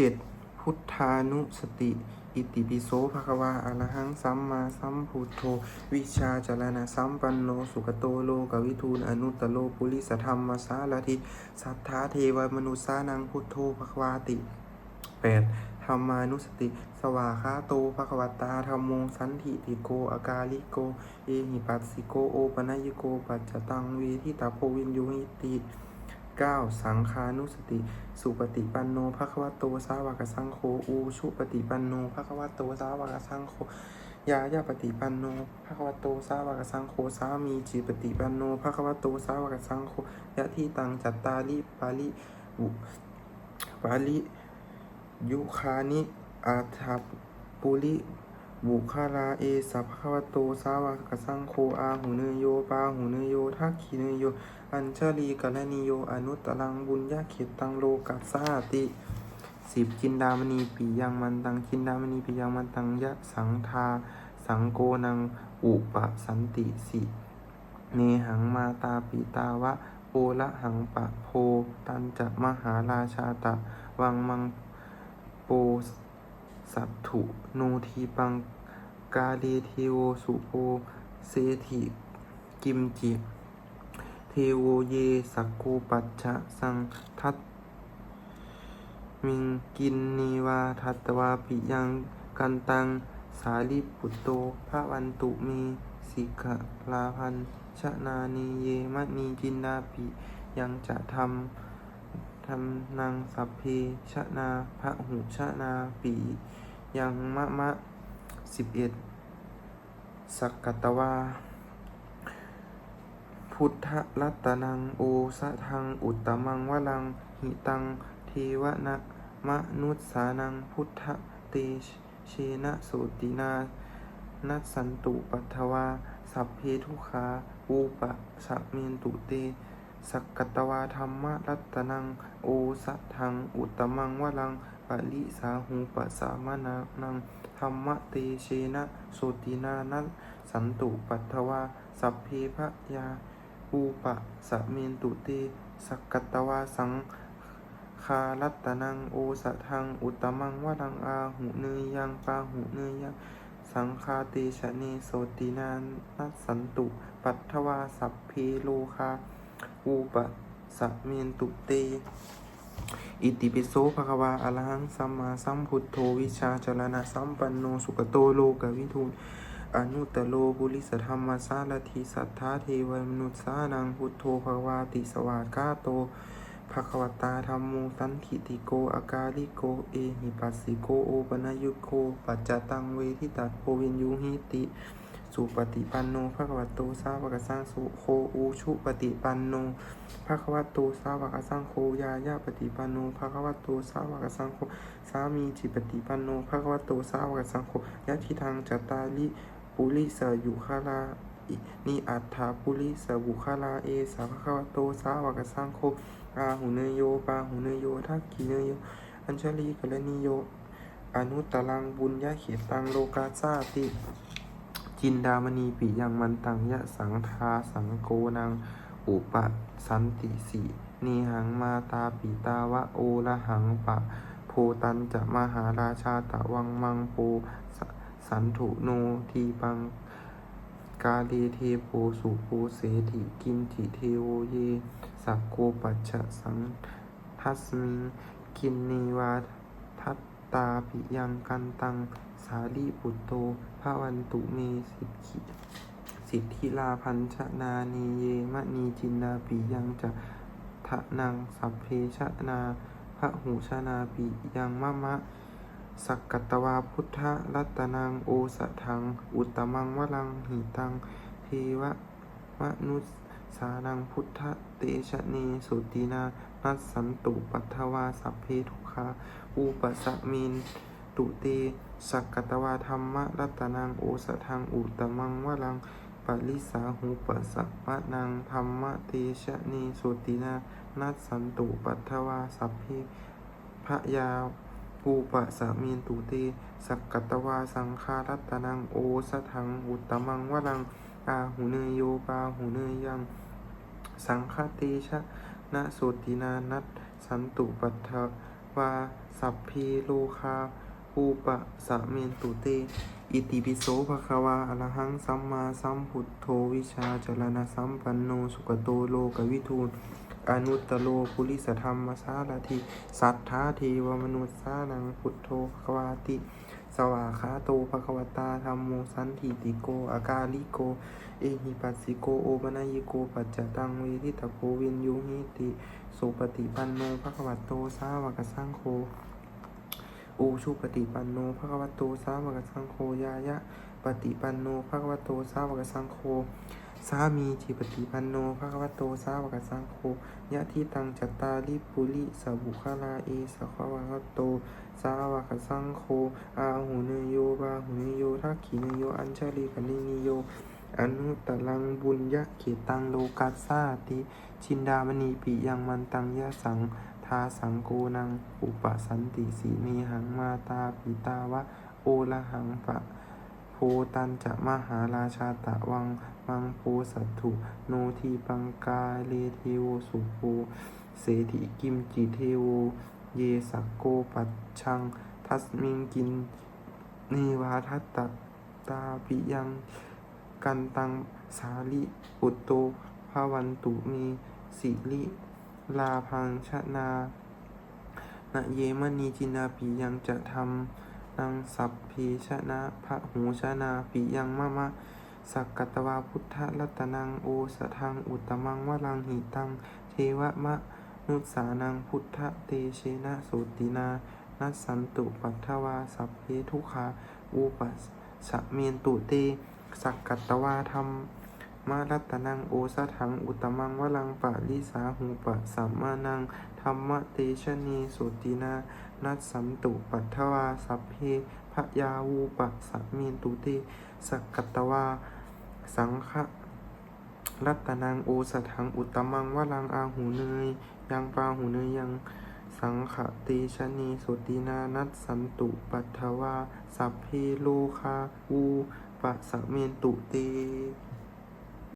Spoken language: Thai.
เจ็ดพุทธานุสติ อิติปิโสภควาอะระหังสัมมาสัมพุทโธ วิชาจารณะสัมปันโน สุขโตโลกวิทูลอนุตตโลปุริสธรรมสารทิสัทธาเทวมนุสานังพุทโธภควาติ 8. ธรรมานุสติ สวาคาโตภควตาธรรมโมสันทิติโก อากาลิโก เอหิปัสสิโก โอปนัยโก ปัจจตังเวทิตาโพวินยูหิติ 9. สังคานุสติ สุปฏิปันโนภควโตสาวกสังโฆอูชุปฏิปันโนภควโตสาวกสังโฆยายาปฏิปันโนภควโตสาวกสังโฆสามีจิปฏิปันโนภควโตสาวกสังโฆยะที่ตังจัตตาลิปาลิอุปาลิยุคานิอาทัปปุริ บุคาราเอสัพพะวโตสาวกสังโฆอาหูเนโยปาหูเนโยทักขีเนโย อัญชลีกรณีโยอนุตตรังบุญญาเขตตังโลกัสสาติสิบจินดามณีปียังมันตังจินดามณีปียังมันตังยะสังทาสังโกนังอุปสันติสิเนหังมาตาปิตาวะโอละหังปะโพตันจะมหาราชาตะวังมังโป สัตถุโนทีปังกาเลเทโวสุโปเซถิกิมจิ เทโวเยสักโกปัจฉะสังทัตมิงกินนีวาทัตวาปิยังกันตังสาลิปุตโตพระวันตุมีสิกขลาพันชนานีเยมะนีจินดาปิยังจะทำ ทำนางสัพเพชนาพระหุชนาปียังมะมะสิบเอ็ดสักกตวา พุทธรัตนังโอสะทังอุตตมังวลังหิตังเทวนะมนุสสานังพุทธเตเชนะโสตินานัสันตุปัทถวา สัพเพทุขาอูปะสะเมนตุเต สักกตวาธรรมรัตนัง โอสะทัง อุตมังวลังปะลิสาหูปะสามานานัง ธรรมเตเชนะโสตินานัสันตุปัทถวา สัพเพพะยาอูปะสะเมนตุเต สักกตวาสังคารัตนัง โอสะทัง อุตมังวลังอาหุเนยยังปาหุเนยยัง สังคาเตชะเนโสตินานัสสันตุ ปัทถวาสัพเพโลคา อูปะสะเมนตุเต อิติปิโสภควาอรหังสัมมาสัมพุทโธวิชาจรณะสัมปันโนสุขโตโลกวิทูลอนุตตโลบุริสธรรมสารทิสัทธาเทวมนุษสานังพุทโธภควาติสวากาโตภควตาธรรมโมสันทิติโกอากาลิโกเอหิปัสสิโกโอปนยุโกปัจจตังเวทิตัดโพวินยุหิติ สุปฏิปันโนภควโตสาวกสังสุโคอูชุปฏิปันโนภควโตสาวกสังโฆยายาปฏิปันโนภควโตสาวกสังโฆสามีจิปฏิปันโนภควโตสาวกสังโฆยะทิทางจตาลิปุริสยุคาลาอินิอัตถาปุริสบุคาลาเอสาภควโตสาวกสังโฆอาหุเนโยปาหุเนโยทักขีเนโย อัญชลีกรณีโย อนุตตรังบุญญาเขตังโลกาซาติ จินดามณีปิยังมันตังยะสังทาสังโกนังอุปสันติสีนีหังมาตาปิตาวะโอละหังปะโพตันจะมหาราชาตะวังมังโปสสันถุโนทีปังกาเลเทโพสุโพเสถิกินจิเทโวเย สักโกปัจฉสังทัสมิงกินนีวาทัตตาปิยังกันตังสาลีปุตโต ภาวันตุเมสิทธิสิทธิลาพันชนานีเยมะนีจินดาปิยังจะทะนังสัพเพชนาพระหูชนาปิยังมะมะ สักกัตวาพุทธรัตนังโอสะทัง อุตมังวลังหิตังเทวมนุสสานังพุทธเตชะเนสุตินานัสสันตุปัทวาสัพเพทุกขาอุปสมินตุเต สักกตวาธรรมะรัตนังโอสะทังอุตมังวลังปริสาหูปสัพพะนังธรรมเตชะเนสุตินานัสสันตุปัทถวาสัพเพพะยาภูปะสะมีนตุเตสักกตวาสังคารัตนังโอสะทังอุตมังวลังอาหุเนยโยปาหุเนยยังสังฆเตชะนะโสตินานัตสันตุปัทถวาสัพเพโลคา อุปสะเมนตุเต อิติปิโสภะคะวาอะระหังสัมมาสัมพุทโธวิชาจรณะสัมปันโนสุขโตโลกวิทูลอนุตตโลปุริสธรรมสารถิสัทธาเทวมนุษย์สานังพุทโธภควาติ สวาขาโตภควตาธรรมโมสันทิติโก อากาลิโก เอหิปัสสิโกโอปนายโกปัจจตังเวทิตาโพวินยูหิติ สุปฏิปันโนภควตโตสาวกสังโฆ อชุปฏิปันโนภควโตสาวกสังโฆยายะ ปฏิปันโนภควโตสาวกสังโฆสามีจิปฏิปันโนภควโตสาวกสังโฆยะทิตังจัตตาลิปุริสบุคลาเอสะควะโต สาวกสังโฆอาหุเนโยบาหุเนโยทักขิเนโย อัญชลีกนินิโย อนุตตลังบุญยะเขตังโลกัสสาติ ชินดามณีปิยังมันตังยะสัง ทาสังโกนัง อุปสันติสีเนหังมาตาปิตาวะโอละหังปะโพตันจะมหาราชาตะวังมังโพสัตถุ โนทีปังกาเลเทโวสุโภเสถิกิมจิเทโว เยสักโกปัจชัง ทัสมิงกินเนวาทัตตตาปิยังกันตังสาลิอุตโตภาวันตุมีสิริ ลาพังชนานะเยมณีจินาปิยังจะทำนางสัพเพชนะพระหูชนาปิยังมะมะสักกัตวาพุทธรัตนังโอสทังอุตมังวลังหิตัง เทวมะนุสานังพุทธเตเชนะสุตินานัสสันตุปัทวาสัพเพทุขาอุปัสสะเมนตุเต สักกัตตวาธรรม มารัตนังโอสถังอุตมังวลังปะลิสาหูปะสัมมานังธรรมเตชะเนสุตินา นัสสันตุปัทถวาสัพเพพะยาวูปะสะเมนตุเตสักกัตตวา สังฆรัตนังโอสถังอุตมังวลังอาหูเนยยังปาหูเนยยังสังขเตชะเนสุตินานัสสันตุปัทถวาสัพเพโลคาวูปะสะเมนตุเต